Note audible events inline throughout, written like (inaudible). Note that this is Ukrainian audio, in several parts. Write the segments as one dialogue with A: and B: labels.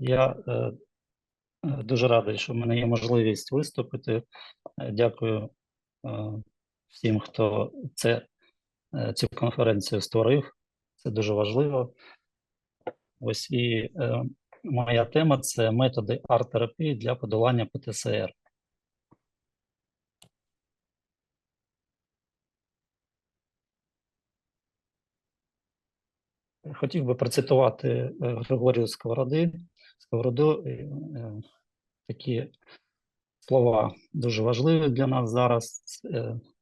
A: Я е, дуже радий, що в мене є можливість виступити. Е, Дякую е, всім, хто це, цю конференцію створив. Це дуже важливо. Ось і моя тема це методи арт-терапії для подолання ПТСР. Хотів би процитувати е, Григорію Сковороди, Сковороду, е, е, такі слова дуже важливі для нас зараз.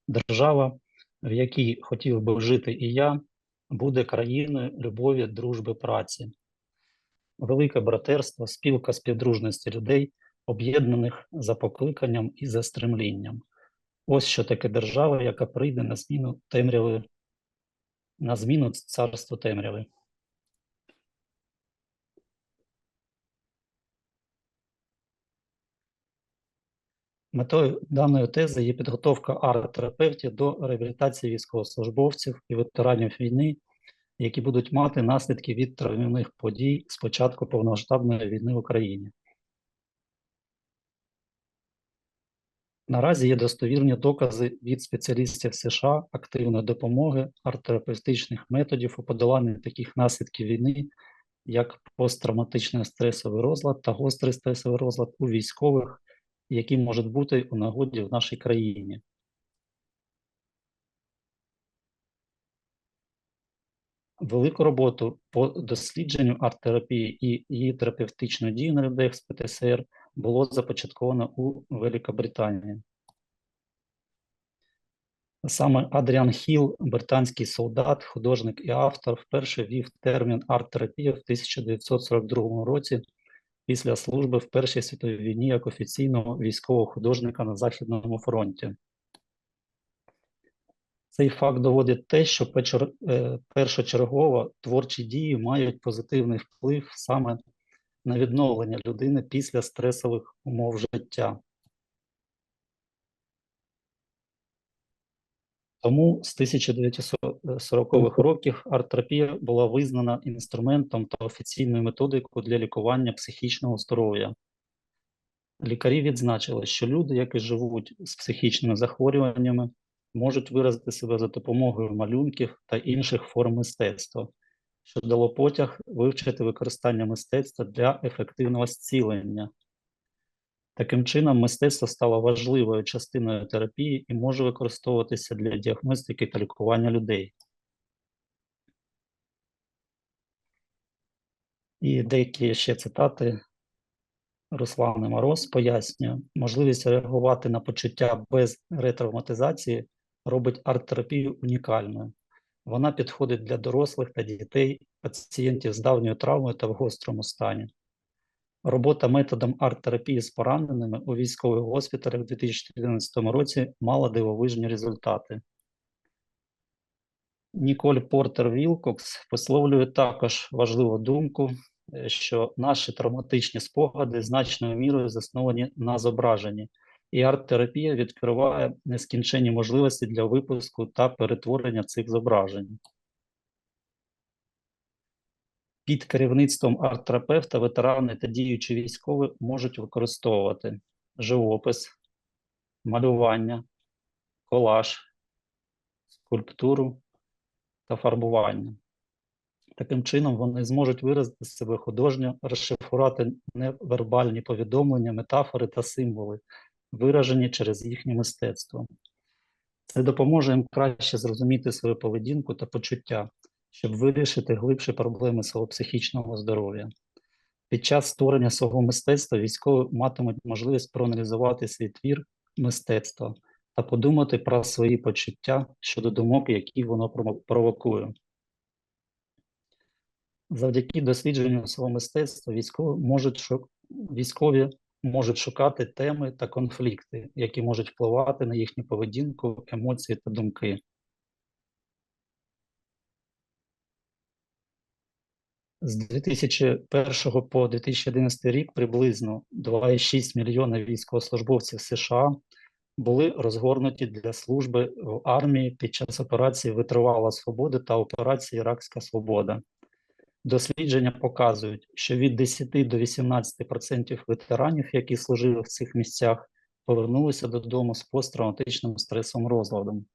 A: Держава, в якій хотів би жити і я, буде країною любові, дружби, праці. Велике братерство, спілка співдружності людей, об'єднаних за покликанням і за стремлінням. Ось що таке держава, яка прийде на зміну темряви, на зміну царству темряви. Метою даної тези є підготовка арт-терапевтів до реабілітації військовослужбовців і ветеранів війни, які будуть мати наслідки від травмівних подій з початку повномасштабної війни в Україні. Наразі є достовірні докази від спеціалістів США активної допомоги арт-терапевтичних методів у подоланні таких наслідків війни, як посттравматичний стресовий розлад та гострий стресовий розлад у військових, які можуть бути у нагоді в нашій країні. Велику роботу по дослідженню арт-терапії і її терапевтичної дії на людей з ПТСР було започатковано у Великобританії. Саме Адріан Хіл, британський солдат, художник і автор, вперше ввів термін арт-терапія в 1942 році після служби в Першій світовій війні як офіційного військового художника на Західному фронті. Цей факт доводить те, що е, першочергово творчі дії мають позитивний вплив саме на відновлення людини після стресових умов життя. Тому з 1940-х років арт-терапія була визнана інструментом та офіційною методикою для лікування психічного здоров'я. Лікарі відзначили, що люди, які живуть з психічними захворюваннями, можуть виразити себе за допомогою малюнків та інших форм мистецтва, що дало потяг вивчити використання мистецтва для ефективного зцілення. Таким чином, мистецтво стало важливою частиною терапії і може використовуватися для діагностики та лікування людей. І деякі ще цитати Руслани Мороз пояснює, можливість реагувати на почуття без ретравматизації робить арт-терапію унікальною. Вона підходить для дорослих та дітей, пацієнтів з давньою травмою та в гострому стані. Робота методом арт-терапії з пораненими у військових госпіталях у 2014 році мала дивовижні результати. Ніколь Портер Вілкокс висловлює також важливу думку, е, що наші травматичні спогади значною мірою засновані на зображенні, і арт-терапія відкриває нескінченні можливості для випуску та перетворення цих зображень. Під керівництвом арт-терапевта ветерани та діючі військові можуть використовувати живопис, малювання, колаж, скульптуру та фарбування. Таким чином, вони зможуть виразити себе художньо, розшифрувати невербальні повідомлення, метафори та символи, виражені через їхнє мистецтво. Це допоможе їм краще зрозуміти свою поведінку та почуття, щоб вирішити глибші проблеми свого психічного здоров'я. Під час створення свого мистецтва військові матимуть можливість проаналізувати свій твір мистецтва та подумати про свої почуття щодо думок, які воно провокує. Завдяки дослідженню свого мистецтва військові можуть, військові можуть шукати теми та конфлікти, які можуть впливати на їхню поведінку, емоції та думки. З 2001 по 2011 рік приблизно 2,6 мільйона військовослужбовців США були розгорнуті для служби в армії під час операції Витривала Свобода та операції Іракська Свобода. Дослідження показують, що від 10 до 18% ветеранів, які служили в цих місцях, повернулися додому з посттравматичним стресовим розладом.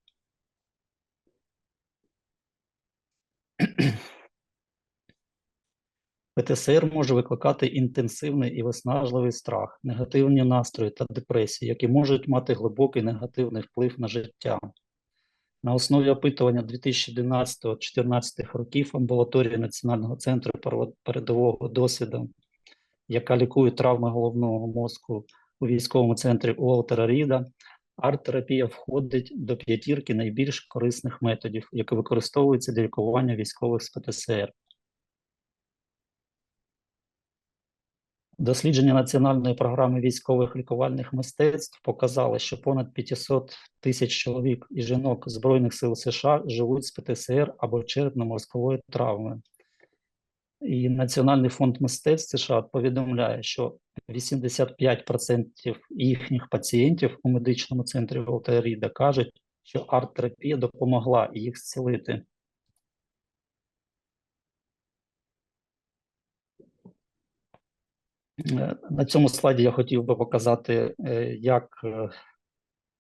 A: ПТСР може викликати інтенсивний і виснажливий страх, негативні настрої та депресії, які можуть мати глибокий негативний вплив на життя. На основі опитування 2011-2014 років амбулаторії Національного центру передового досвіду, яка лікує травми головного мозку у військовому центрі Уолтера Ріда, арт-терапія входить до п'ятірки найбільш корисних методів, які використовуються для лікування військових з ПТСР. Дослідження Національної програми військових лікувальних мистецтв показали, що понад 500 тисяч чоловік і жінок Збройних сил США живуть з ПТСР або черепно-мозковою травмою. І Національний фонд мистецтв США повідомляє, що 85% їхніх пацієнтів у медичному центрі Волтера Ріда кажуть, що арт-терапія допомогла їх зцілити. На цьому слайді я хотів би показати, е, як е,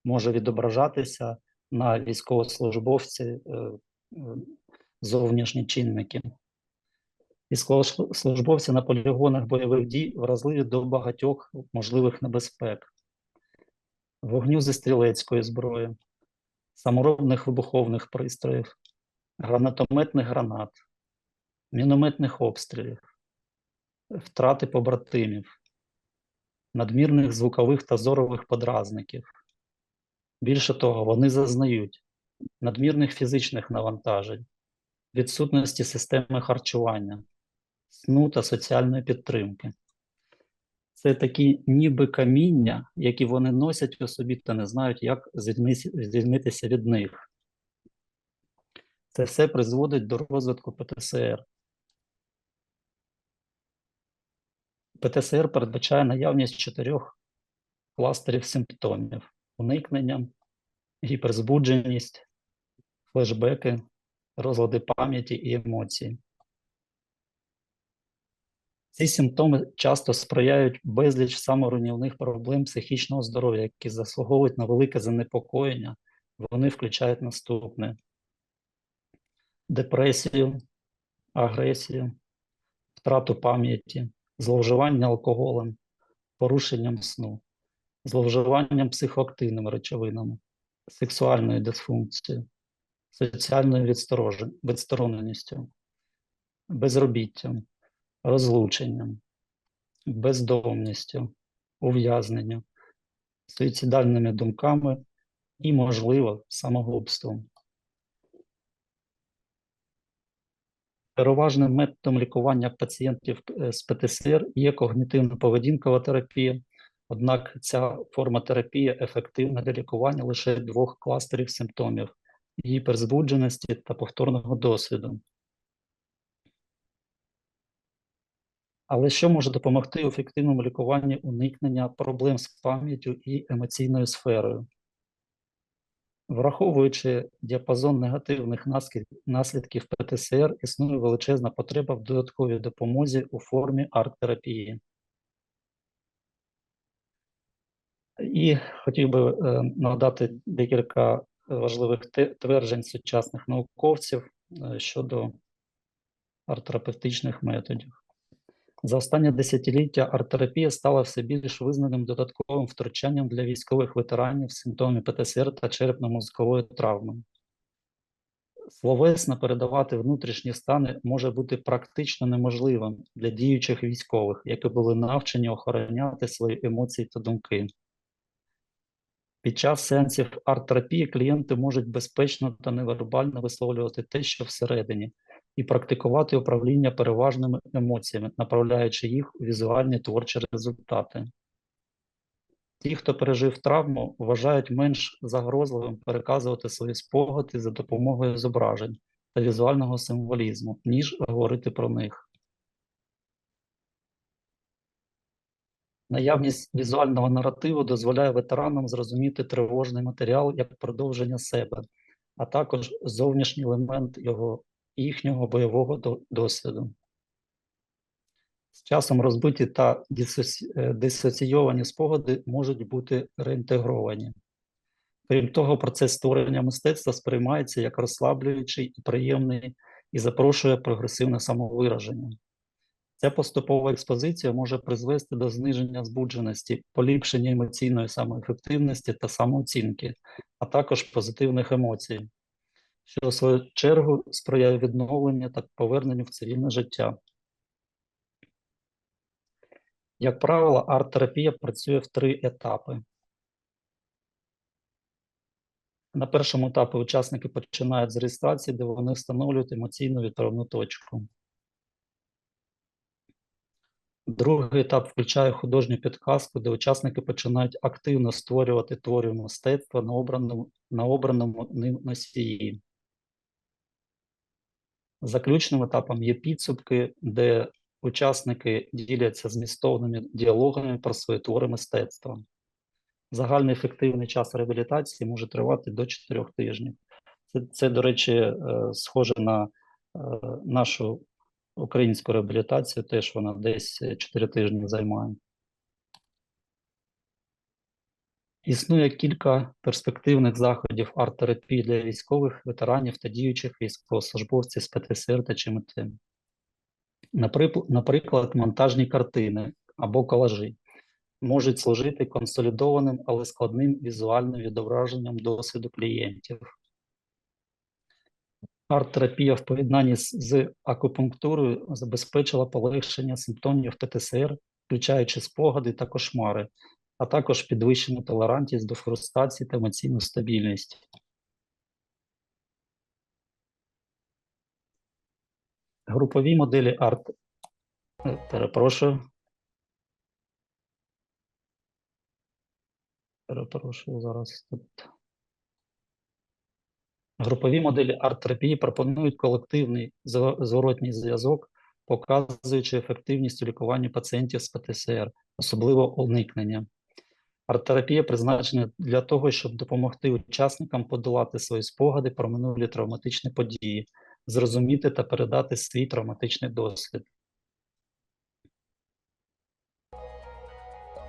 A: може відображатися на військовослужбовці е, е, зовнішні чинники. Військовослужбовці на полігонах бойових дій вразливі до багатьох можливих небезпек, вогню зі стрілецької зброї, саморобних вибухових пристроїв, гранатометних гранат, мінометних обстрілів, втрати побратимів, надмірних звукових та зорових подразників. Більше того, вони зазнають надмірних фізичних навантажень, відсутності системи харчування, сну та соціальної підтримки. Це такі ніби каміння, які вони носять у собі та не знають, як звільнитися від них. Це все призводить до розвитку ПТСР. ПТСР передбачає наявність чотирьох кластерів симптомів: уникнення, гіперзбудженість, флешбеки, розлади пам'яті і емоції. Ці симптоми часто сприяють безліч саморуйнівних проблем психічного здоров'я, які заслуговують на велике занепокоєння. Вони включають наступне: депресію, агресію, втрату пам'яті, зловживання алкоголем, порушенням сну, зловживанням психоактивними речовинами, сексуальною дисфункцією, соціальною відстороненістю, безробіттям, розлученням, бездомністю, ув'язненням, суїцидальними думками і, можливо, самогубством. Переважним методом лікування пацієнтів е, з ПТСР є когнітивно-поведінкова терапія, однак ця форма терапії ефективна для лікування лише двох кластерів симптомів гіперзбудженості та повторного досвіду. Але що може допомогти у ефективному лікуванні уникнення проблем з пам'яттю і емоційною сферою? Враховуючи діапазон негативних наслідків ПТСР, існує величезна потреба в додатковій допомозі у формі арт-терапії. І хотів би е, надати декілька важливих тверджень сучасних науковців е, щодо арт-терапевтичних методів. За останнє десятиліття арт-терапія стала все більш визнаним додатковим втручанням для військових ветеранів з симптомами ПТСР та черепно-мозкової травми. Словесно передавати внутрішні стани може бути практично неможливим для діючих військових, які були навчені охороняти свої емоції та думки. Під час сеансів арт-терапії клієнти можуть безпечно та невербально висловлювати те, що всередині, і практикувати управління переважними емоціями, направляючи їх у візуальні творчі результати. Ті, хто пережив травму, вважають менш загрозливим переказувати свої спогади за допомогою зображень та візуального символізму, ніж говорити про них. Наявність візуального наративу дозволяє ветеранам зрозуміти тривожний матеріал як продовження себе, а також зовнішній елемент його їхнього бойового досвіду. З часом розбиті та е, дисоційовані спогади можуть бути реінтегровані. Крім того, процес створення мистецтва сприймається як розслаблюючий і приємний і запрошує прогресивне самовираження. Ця поступова експозиція може призвести до зниження збудженості, поліпшення емоційної самоефективності та самооцінки, а також позитивних емоцій, що в свою чергу сприяє відновленню та поверненню в цивільне життя. Як правило, арт-терапія працює в три етапи. На першому етапі учасники починають з реєстрації, де вони встановлюють емоційну відправну точку. Другий етап включає художню підказку, де учасники починають активно створювати твори мистецтва на обраному, на обраному ним носії. Заключним етапом є підсумки, де учасники діляться змістовними діалогами про свої твори мистецтва. Загальний ефективний час реабілітації може тривати до 4 тижнів. Це, це до речі, е, схоже на е, нашу українську реабілітацію, теж вона десь 4 тижні займає. Існує кілька перспективних заходів арт-терапії для військових, ветеранів та діючих військовослужбовців з ПТСР та ЧМТ. Наприклад, монтажні картини або колажі можуть служити консолідованим, але складним візуальним відображенням досвіду клієнтів. Арт-терапія в поєднанні з, акупунктурою забезпечила полегшення симптомів ПТСР, включаючи спогади та кошмари, а також підвищену толерантність до фрустрації та емоційну стабільність. Групові моделі арт. Перепрошую. Перепрошую зараз тут. Групові моделі арт-терапії пропонують колективний зво- зворотній зв'язок, показуючи ефективність у лікуванні пацієнтів з ПТСР, особливо уникнення. Арт-терапія призначена для того, щоб допомогти учасникам подолати свої спогади про минулі травматичні події, зрозуміти та передати свій травматичний досвід.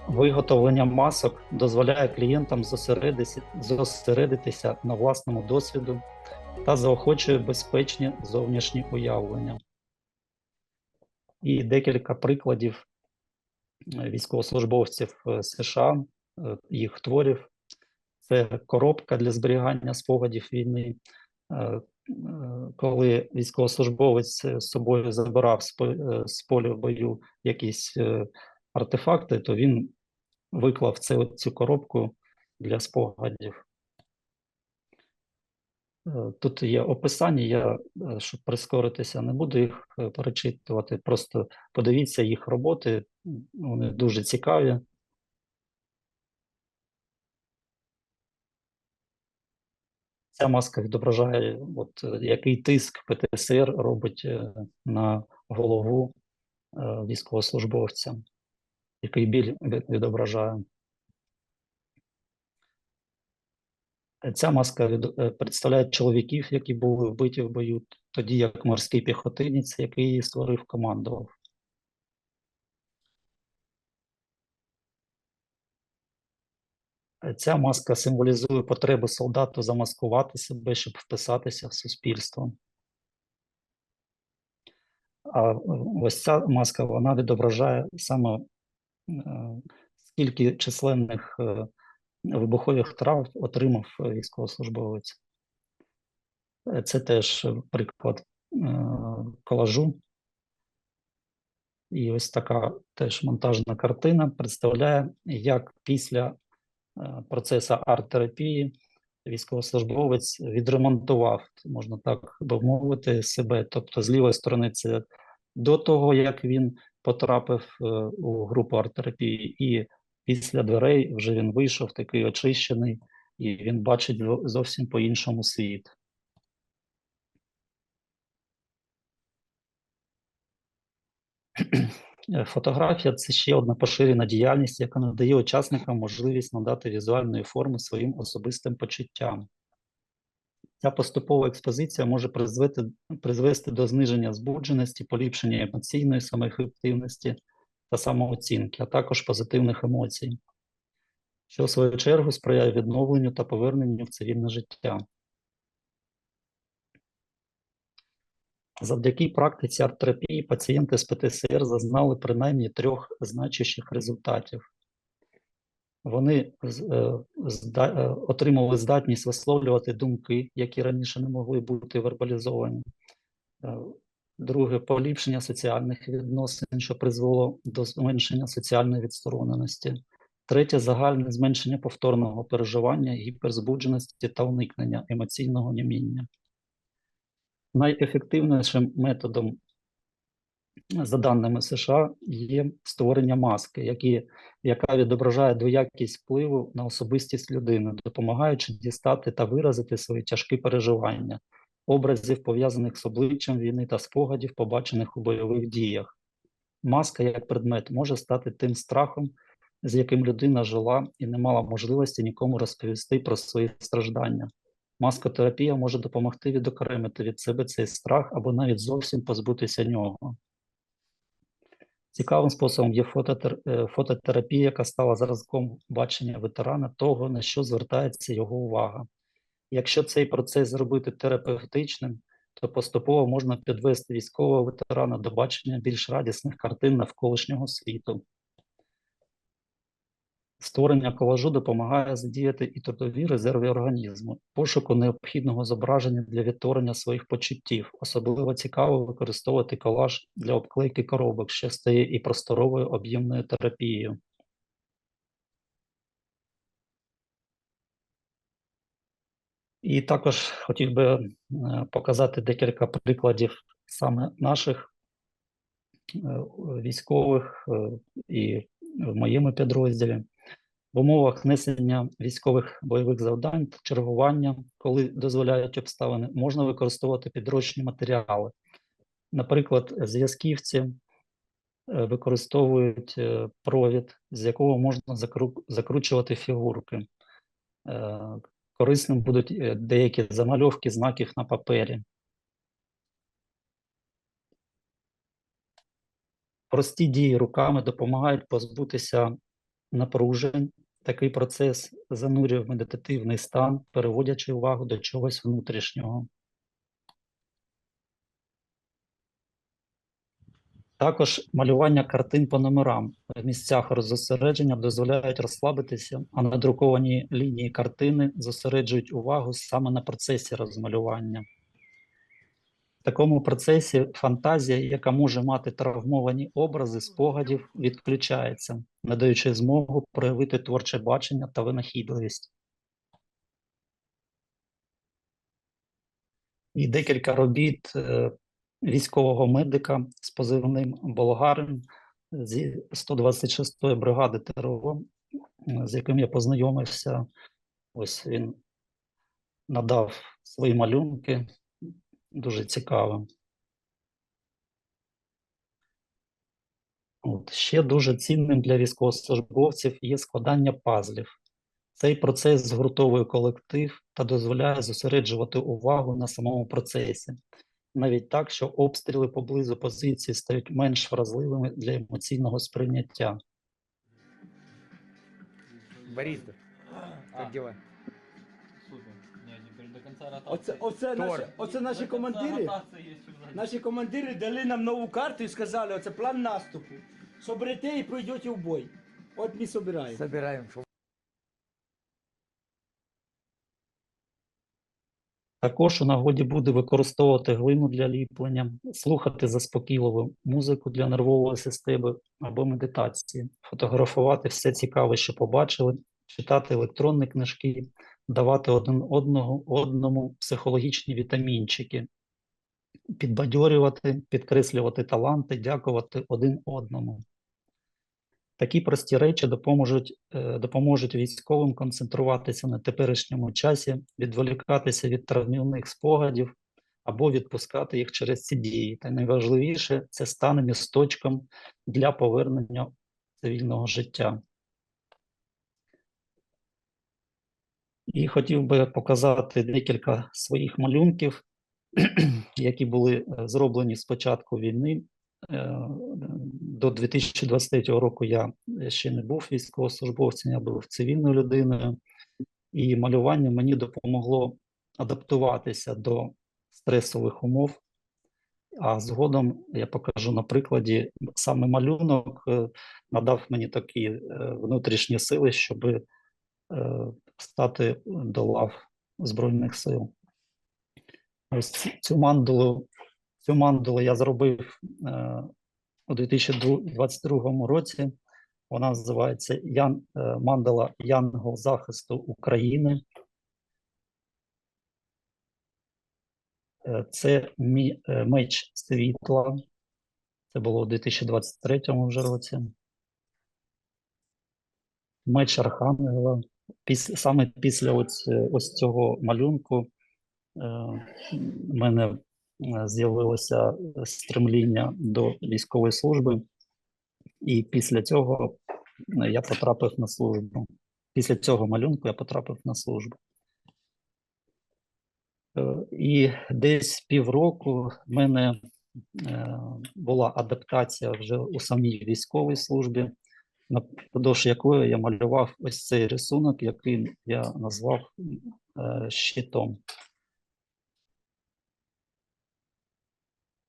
A: Виготовлення масок дозволяє клієнтам зосередитися, на власному досвіду та заохочує безпечні зовнішні уявлення. І декілька прикладів е, військовослужбовців е, США, їх творів. Це коробка для зберігання спогадів війни. Е, е, Коли військовослужбовець з собою забирав з е, поля бою якісь е, артефакти, то він виклав це, цю коробку для спогадів. Е, Тут є описання, я, е, щоб прискоритися, не буду їх е, перечитувати. Просто подивіться їх роботи, вони дуже цікаві. Ця маска відображає, от, який тиск ПТСР робить е, на голову е, військовослужбовця, який біль відображає. Ця маска від, е, представляє чоловіків, які були вбиті в бою, тоді як морський піхотинець, який її створив, командував. Е, Ця маска символізує потребу солдату замаскувати себе, щоб вписатися в суспільство. А е, ось ця маска вона відображає саме е, скільки численних е, вибухових травм отримав військовослужбовець. Це теж приклад колажу. І ось така теж монтажна картина представляє, як після процесу арт-терапії військовослужбовець відремонтував, можна так би мовити, себе. Тобто, з лівої сторони, це до того, як він потрапив е, у групу арт-терапії, і після дверей вже він вийшов такий очищений, і він бачить зовсім по-іншому світ. Е, Фотографія це ще одна поширена діяльність, яка надає учасникам можливість надати візуальної форми своїм особистим почуттям. Ця поступова експозиція може призвести, призвести до зниження збудженості, поліпшення емоційної самоефективності та самооцінки, а також позитивних емоцій, що в свою чергу сприяє відновленню та поверненню в цивільне життя. Завдяки практиці арт-терапії пацієнти з ПТСР зазнали принаймні трьох значущих результатів. Вони е, е, отримали здатність висловлювати думки, які раніше не могли бути вербалізовані. Е, Друге поліпшення соціальних відносин, що призвело до зменшення соціальної відстороненості. Третє загальне зменшення повторного переживання, гіперзбудженості та уникнення емоційного німіння. Найефективнішим методом, за даними США, є створення маски, які, яка відображає двоякість впливу на особистість людини, допомагаючи дістати та виразити свої тяжкі переживання, образів, пов'язаних з обличчям війни та спогадів, побачених у бойових діях. Маска як предмет може стати тим страхом, з яким людина жила і не мала можливості нікому розповісти про свої страждання. Маскотерапія може допомогти відокремити від себе цей страх або навіть зовсім позбутися нього. Цікавим способом є е, фототерапія, яка стала зразком бачення ветерана того, на що звертається його увага. Якщо цей процес зробити терапевтичним, то поступово можна підвести військового ветерана до бачення більш радісних картин навколишнього світу. Створення колажу допомагає задіяти і трудові резерви організму, пошуку необхідного зображення для відтворення своїх почуттів. Особливо цікаво використовувати колаж для обклейки коробок, що стає і просторовою об'ємною терапією. І також хотів би е, показати декілька прикладів саме наших е, військових е, і в моєму підрозділі. В умовах несення військових бойових завдань та чергування, коли дозволяють обставини, можна використовувати підручні матеріали. Наприклад, зв'язківці е, використовують е, провід, з якого можна закру- закручувати фігурки. Е, Корисним будуть деякі замальовки знаків на папері. Прості дії руками допомагають позбутися напружень. Такий процес занурює в медитативний стан, переводячи увагу до чогось внутрішнього. Також малювання картин по номерам в місцях розосередження дозволяють розслабитися, а надруковані лінії картини зосереджують увагу саме на процесі розмалювання. Такому процесі фантазія, яка може мати травмовані образи спогадів, відключається, надаючи змогу проявити творче бачення та винахідливість. І декілька робіт е, військового медика з позивним Болгарин зі 126-ї бригади ТРО, з яким я познайомився. Ось він надав свої малюнки, дуже цікаво. От. Ще дуже цінним для військовослужбовців є складання пазлів. Цей процес згуртовує колектив та дозволяє зосереджувати увагу на самому процесі, навіть так, що обстріли поблизу позиції стають менш вразливими для емоційного сприйняття.
B: Борис,
C: А,
B: как
D: Оце, оце, наші, оце наші командири. Наші командири дали нам нову карту і сказали, оце план наступу. Соберете і пройдете в бой. От ми собираємо.
B: Собираем. шо-
A: Також у нагоді буде використовувати глину для ліплення, слухати заспокійливу музику для нервової системи або медитації, фотографувати все цікаве, що побачили, читати електронні книжки, давати один одного одному психологічні вітамінчики, підбадьорювати, підкреслювати таланти, дякувати один одному. Такі прості речі допоможуть, е, допоможуть військовим концентруватися на теперішньому часі, відволікатися від травмівних спогадів або відпускати їх через ці дії. Та найважливіше це стане місточком для повернення цивільного життя. І хотів би показати декілька своїх малюнків, (clears throat) які були е, зроблені з початку війни. Е, До 2023 року я ще не був військовослужбовцем, я був цивільною людиною, і малювання мені допомогло адаптуватися до стресових умов. А згодом я покажу на прикладі саме малюнок е, надав мені такі внутрішні сили, щоб стати до лав Збройних сил. Ось цю мандалу, цю мандалу я зробив е, у 2022 році. Вона називається Ян, е, мандала Янгол захисту України. Е, Це мі, е, меч світла. Це було у 2023 вже році. Меч Архангела. Піс, саме після ось, е, ось цього малюнку е, в мене е, з'явилося стремління до військової служби, і після цього я потрапив на службу. Після цього малюнку я потрапив на службу. І десь півроку в мене була адаптація вже у самій військовій службі, впродовж якої я малював ось цей рисунок, який я назвав е, щитом.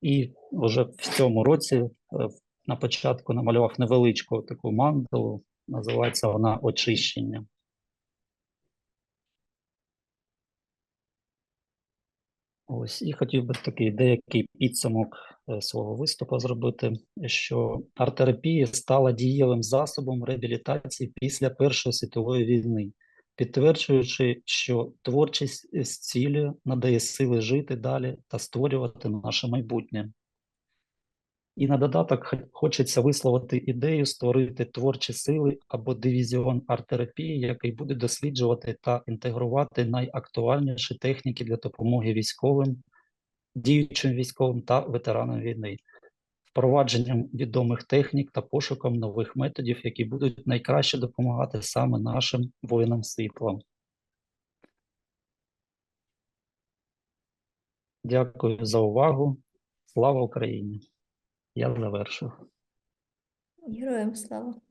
A: І вже в цьому році е, на початку намалював невеличку таку мандалу, називається вона очищення. Ось і хотів би такий деякий підсумок е, свого виступу зробити, що арт-терапія стала дієвим засобом реабілітації після Першої світової війни, підтверджуючи, що творчість з цілею надає сили жити далі та створювати наше майбутнє. І на додаток хочеться висловити ідею створити творчі сили або дивізіон арт-терапії, який буде досліджувати та інтегрувати найактуальніші техніки для допомоги військовим, діючим військовим та ветеранам війни, впровадженням відомих технік та пошуком нових методів, які будуть найкраще допомагати саме нашим воїнам світла. Дякую за увагу. Слава Україні! Я завершив.
B: Героям слава.